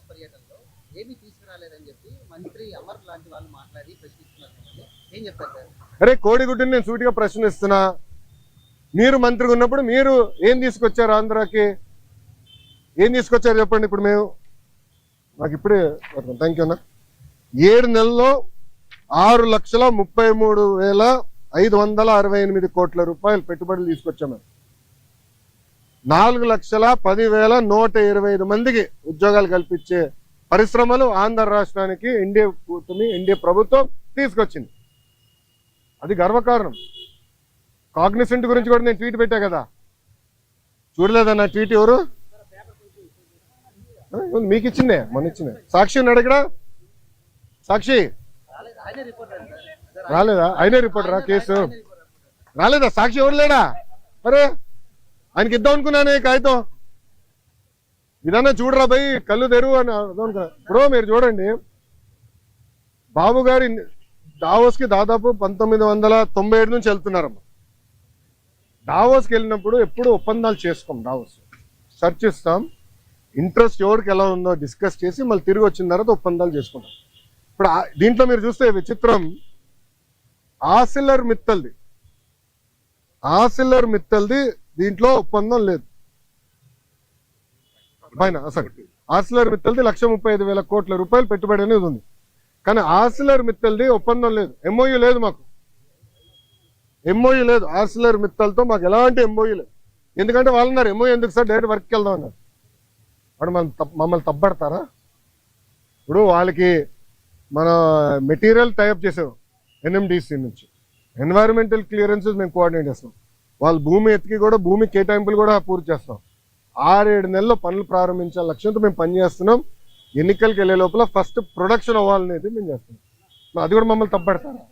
పర్యటనలో ఏమీ తీసుకురాలేదని చెప్పి మంత్రి అమర్ లాంటి వాళ్ళు మాట్లాడి ప్రశ్నిస్తున్నారు ఏం చెప్తారు సార్? అరే కోడిగుడ్డుని నేను సూటిగా ప్రశ్నిస్తున్నా. మీరు మంత్రిగా ఉన్నప్పుడు మీరు ఏం తీసుకొచ్చారు ఆంధ్రాకి? ఏం తీసుకొచ్చారు చెప్పండి ఇప్పుడు మేము. నాకు ఇప్పుడే థ్యాంక్ యూ అన్న. ఏడు నెలల్లో ఆరు లక్షల ముప్పై మూడు వేల ఐదు వందల అరవై ఎనిమిది కోట్ల రూపాయలు పెట్టుబడులు తీసుకొచ్చాము నాలుగు లక్షల పదివేల నూట ఇరవై ఐదు మందికి ఉద్యోగాలు కల్పించే పరిశ్రమలు ఆంధ్ర రాష్ట్రానికి ఎన్డీఏ కూటమి ఎన్డీఏ ప్రభుత్వం తీసుకొచ్చింది. అది గర్వకారణం. కాగ్నిసెంట్ గురించి కూడా నేను ట్వీట్ పెట్టా కదా. చూడలేదా నా ట్వీట్ ఎవరు? మీకు ఇచ్చిందే మొన్న ఇచ్చిందే. సాక్షి ఉన్నాడు సాక్షి? రాలేదా? ఆయనే రాలేదా అయినా రిపోర్టరా కేసు. రాలేదా? సాక్షి ఎవరు లేడా? మరే ఆయనకి ఇద్దాం అనుకున్నానే కాగితం. ఇదన్నా చూడరా భయ్ కళ్ళు తెరువు అని అర్థం అనుకున్నా ఇప్పుడు మీరు చూడండి. బాబు గారి దావోస్కి దాదాపు పంతొమ్మిది వందల తొంభై ఏడు నుంచి వెళ్తున్నారమ్మ. డావోస్కి వెళ్ళినప్పుడు ఎప్పుడు ఒప్పందాలు చేసుకోం దావోస్. సెర్చ్ ఇస్తాం ఇంట్రెస్ట్ ఎవరికి ఎలా ఉందో డిస్కస్ చేసి మళ్ళీ తిరిగి వచ్చిన తర్వాత ఒప్పందాలు చేసుకుంటాం. ఇప్పుడు దీంట్లో మీరు చూస్తే విచిత్రం. ఆసిల్లర్ మిత్తల్ది. ఆసిల్లర్ మిత్తల్ది దీంట్లో ఒప్పందం లేదు. పైన అసలు ఆసిలర్ మిత్తల్ది లక్ష ముప్పై ఐదు వేల కోట్ల రూపాయలు పెట్టుబడి అనేది ఉంది. కానీ ఆసిలర్ మిత్తల్ది ఒప్పందం లేదు. ఎంఓయూ లేదు మాకు. ఎంఓయూ లేదు. ఆసిలర్ మిత్తల్తో మాకు ఎలాంటి ఎంఓయూ లేదు. ఎందుకంటే వాళ్ళు అన్నారు ఎంఓయూ ఎందుకు సార్? డైరెక్ట్ వర్క్కి వెళ్దాం అన్నారు. వాడు మనం మమ్మల్ని తప్పబడతారా? ఇప్పుడు వాళ్ళకి మన మెటీరియల్ టైప్ చేసాం ఎన్ఎండిసి నుంచి. ఎన్వైరన్మెంటల్ క్లియరెన్సెస్ మేము కోఆర్డినేట్ చేస్తాం. వాళ్ళు భూమి ఎత్తికి కూడా భూమి కేటాయింపులు కూడా పూర్తి చేస్తాం. ఆరేడు నెలల్లో పనులు ప్రారంభించాల లక్ష్యంతో మేము పనిచేస్తున్నాం ఎన్నికలకు వెళ్ళే లోపల ఫస్ట్ ప్రొడక్షన్ అవ్వాలనేది మేము చేస్తున్నాం. అది కూడా మమ్మల్ని తప్పబెడతారా?